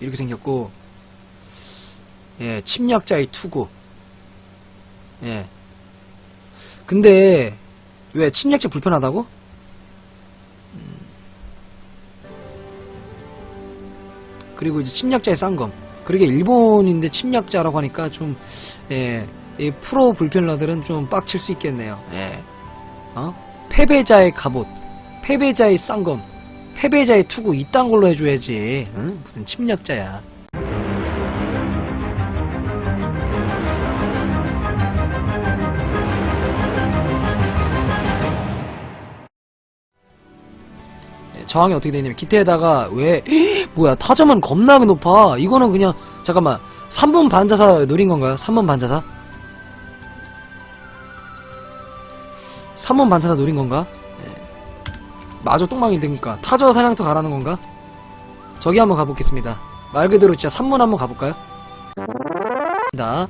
이렇게 생겼고 예 침략자의 투구 예 근데 왜 침략자 불편하다고? 음. 그리고 이제 침략자의 쌍검 그러게 일본인데 침략자라고 하니까 좀 예, 이 프로 불편러들은 좀 빡칠 수 있겠네요. 예. 어? 패배자의 갑옷, 패배자의 쌍검, 패배자의 투구 이딴 걸로 해줘야지. 응? 무슨 침략자야. 예, 저항이 어떻게 되냐면 기태에다가 왜 뭐야 타점은 겁나게 높아 이거는 그냥 잠깐만 3분 반자사 노린 건가요? 3분 반자사? 3분 반자사 노린 건가? 예. 마저 똥망이 되니까 타저 사냥터 가라는 건가? 저기 한번 가보겠습니다 말 그대로 진짜 3분 한번 가볼까요? 다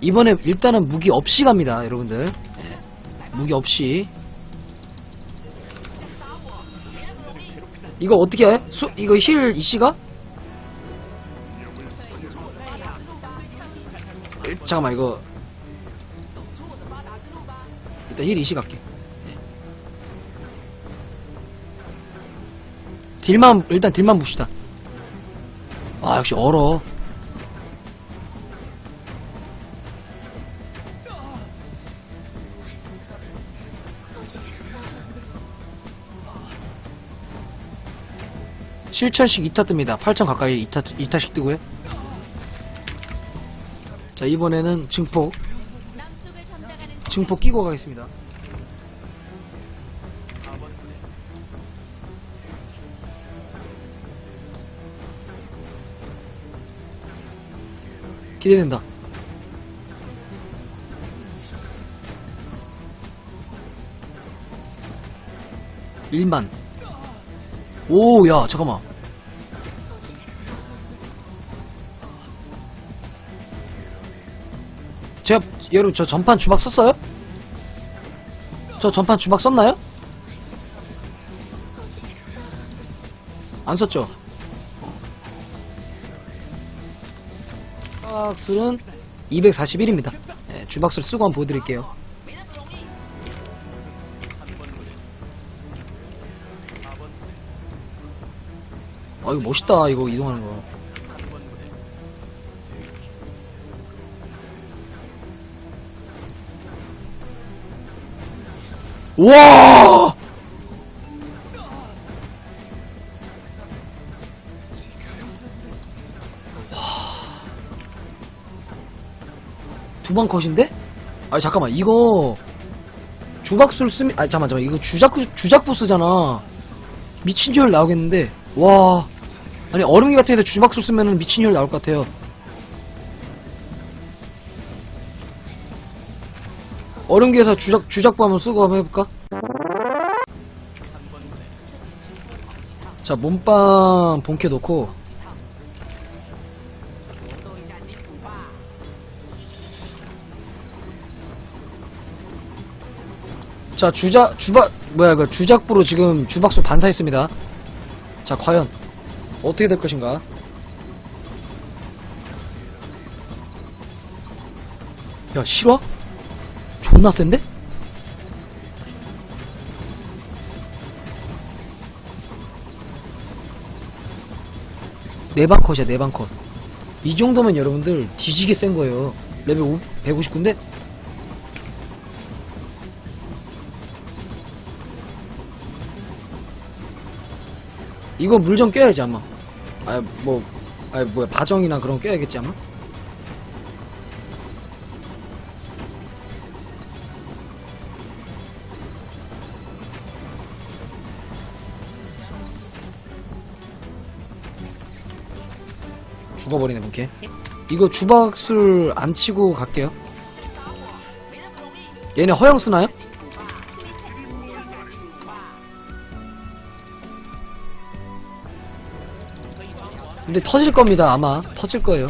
이번에 일단은 무기 없이 갑니다 여러분들 예. 무기 없이 이거 어떻게 해? 수, 이거 힐 이씨가? 일- 잠깐만 이거 일단 힐 이씨 갈게 딜만 일단 딜만 봅시다. 아 역시 얼어. 칠 7천씩 2타 뜹니다. 8천 가까이 2타, 2타씩 뜨고요. 자 이번에는 증폭. 증폭 끼고 가겠습니다 기대된다 일만 오, 야, 잠깐만. 제가, 여러분, 저 전판 주박 썼어요? 저 전판 주박 썼나요? 안 썼죠? 주박술은 241입니다. 네, 주박술 쓰고 한번 보여드릴게요. 아 이거 멋있다 이거 이동하는 거 우와 두번 컷인데? 아 잠깐만. 이거 주박술 쓰면 아 잠깐만 잠깐만. 이거 주작 주작부 쓰잖아. 미친 줄 나오겠는데. 와. 아니 얼음기 같은 데서 주박술 쓰면은 미친 혈 나올 것 같아요. 얼음기에서 주작 주작부 한번 쓰고 한번 해볼까? 자 몸빵 본캐 놓고 자 주작 주박 뭐야 그 주작부로 지금 주박술 반사했습니다 자 과연 어떻게 될 것인가? 야, 실화? 존나 센데? 네방 컷이야, 네방 컷. 이 정도면 여러분들 뒤지게 센 거예요. 레벨 159인데? 이거 물 좀 껴야지 아마. 아 뭐, 아 뭐야 바정이나 그런 거 껴야겠지 아마? 죽어버리네 본캐 이거 주박술 안 치고 갈게요. 얘네 허영 쓰나요? 근데 터질 겁니다 아마. 터질 거예요.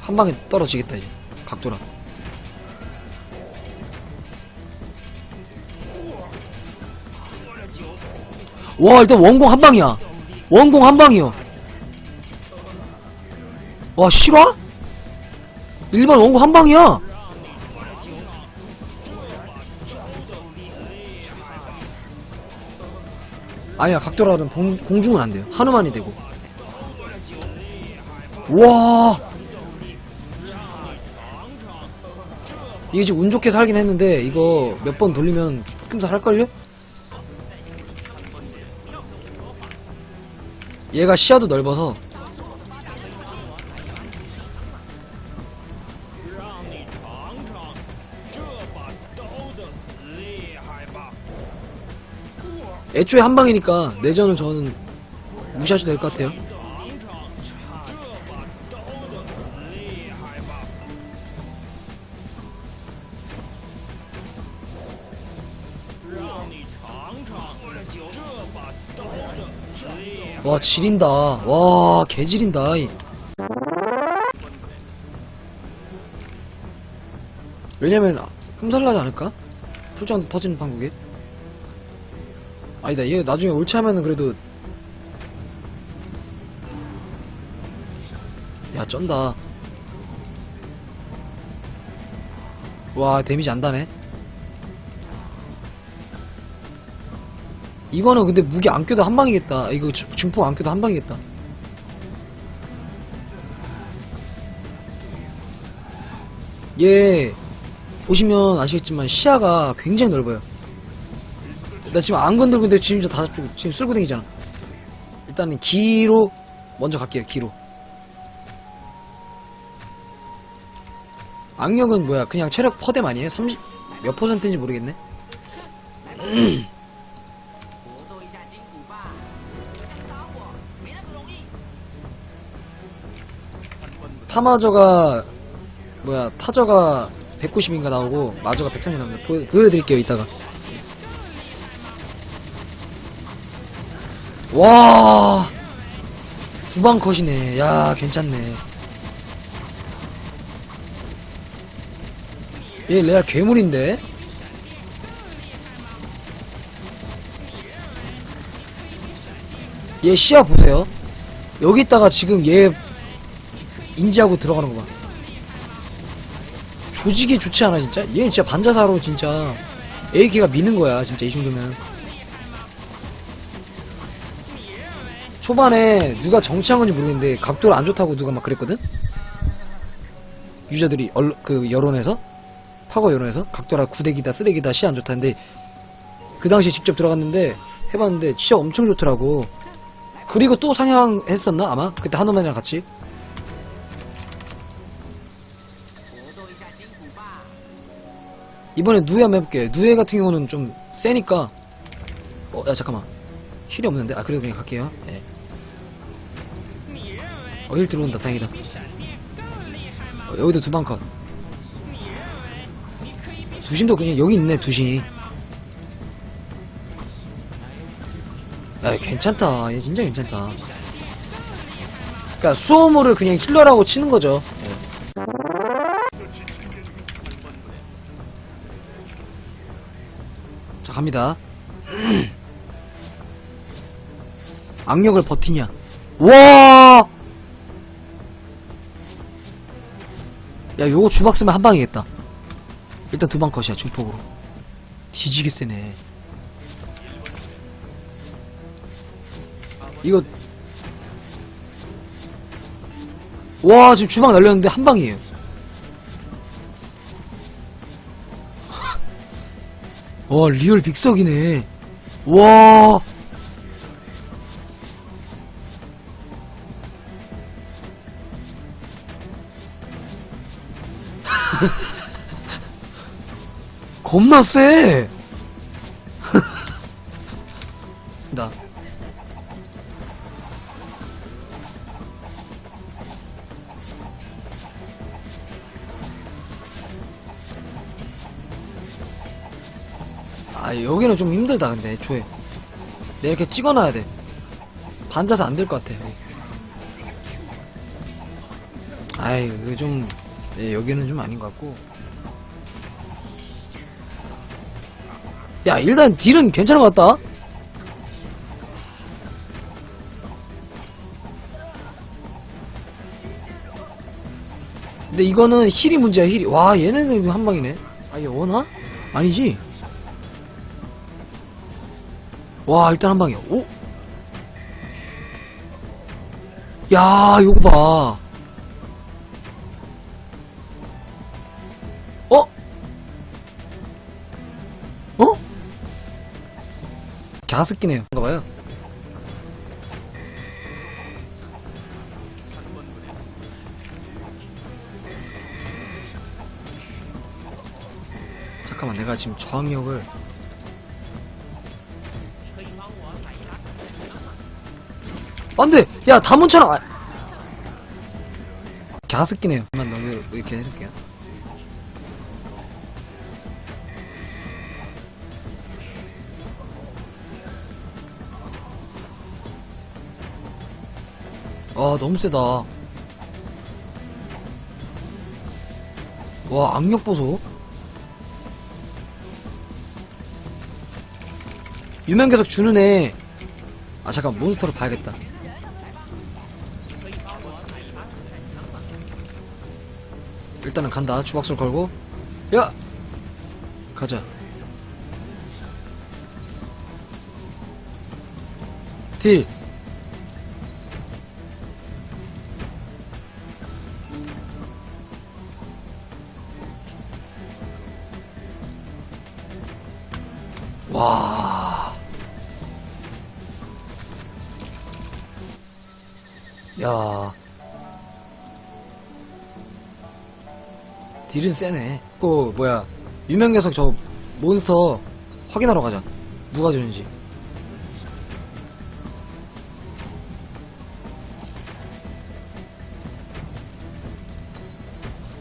한 방에 떨어지겠다 이제. 각도라. 와 일단 원공 한 방이야. 원공 한 방이요. 와 실화? 일반 원공 한 방이야. 아니야 각도라는 공, 공중은 안 돼요. 하늘만이 되고. 와! 이게 지금 운 좋게 살긴 했는데 이거 몇 번 돌리면 금사 할걸요? 얘가 시야도 넓어서 애초에 한 방이니까 내전은 저는 무시하셔도 될 것 같아요. 와 지린다. 와 개지린다. 이. 왜냐면 끔살나지 않을까? 풀장 터지는 방국에. 아니다 얘 나중에 옳지 하면은 그래도 야 쩐다. 와 데미지 안 다네. 이거는 근데 무기 안 껴도 한 방이겠다. 이거 주- 증폭 안 껴도 한 방이겠다. 얘 보시면 아시겠지만 시야가 굉장히 넓어요 나 지금 안 건들고 있는데 지금 다 지금 쓸고 다니잖아. 일단은 기로 먼저 갈게요 기로. 악력은 뭐야? 그냥 체력 퍼뎀 아니에요? 30 몇 퍼센트인지 모르겠네. 타마저가 뭐야 타저가 190인가 나오고 마저가 130 나옵니다. 보여드릴게요 이따가. 와. 두 방 컷이네. 야, 괜찮네. 얘 레알 괴물인데? 얘 시야 보세요. 여기다가 지금 얘 인지하고 들어가는 거 봐. 조직이 좋지 않아 진짜? 얘 진짜 반자사로 진짜 AK가 미는 거야 진짜 이 정도면. 초반에 누가 정치한 건지 모르겠는데 각도를 안 좋다고 누가 막 그랬거든? 유저들이 얼, 그 여론에서? 파고 여론에서? 각도라 구대기다 쓰레기다 시 안 좋다는데 그 당시에 직접 들어갔는데 해봤는데 진짜 엄청 좋더라고. 그리고 또 상향했었나 아마? 그때 한우맨이랑 같이? 이번에 누에 한번 해볼게. 누에 같은 경우는 좀 세니까. 어 야 잠깐만. 힐이 없는데? 아 그래도 그냥 갈게요. 네. 어 힐 들어온다. 다행이다. 어, 여기도 두 방 컷. 두신도 그냥 여기 있네 두신이. 야 괜찮다. 얘 진짜 괜찮다. 그니까 수호물을 그냥 힐러라고 치는 거죠. 예. 자 갑니다. 악력을 버티냐. 와! 야 요거 주박 쓰면 한 방이겠다. 일단 두 방 컷이야 중폭으로. 뒤지게 세네. 이거. 와 지금 주방 날렸는데 한 방이에요. 와 리얼 빅석이네. 와 겁나 세. 나. 아 여기는 좀 힘들다 근데 애초에 내가 이렇게 찍어놔야 돼 반자서 안 될 것 같아. 아이, 그 좀 예, 여기는 좀 아닌 것 같고. 야, 일단 딜은 괜찮은 것 같다. 근데 이거는 힐이 문제야, 힐이. 와, 얘네는 한 방이네. 아, 얘 원하? 아니지? 와, 일단 한 방이야. 오? 야, 요거 봐. 갸스끼네요. 봐요. 잠깐만, 내가 지금 저항력을. 안 돼! 야, 다 묻혀놔! 아. 갸스끼네요. 한번 넘겨, 이렇게 해줄게요. 아, 너무 세다. 와, 악력 보소. 유명 계속 주는 애. 아, 잠깐, 몬스터로 봐야겠다. 일단은 간다. 주박술 걸고. 야! 가자. 딜. 와. 야. 딜은 세네. 그 뭐야 유명 녀석 저 몬스터 확인하러 가자. 누가 주는지.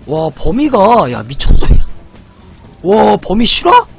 와 범위가 야 미쳤어. 야. 와 범위 실화?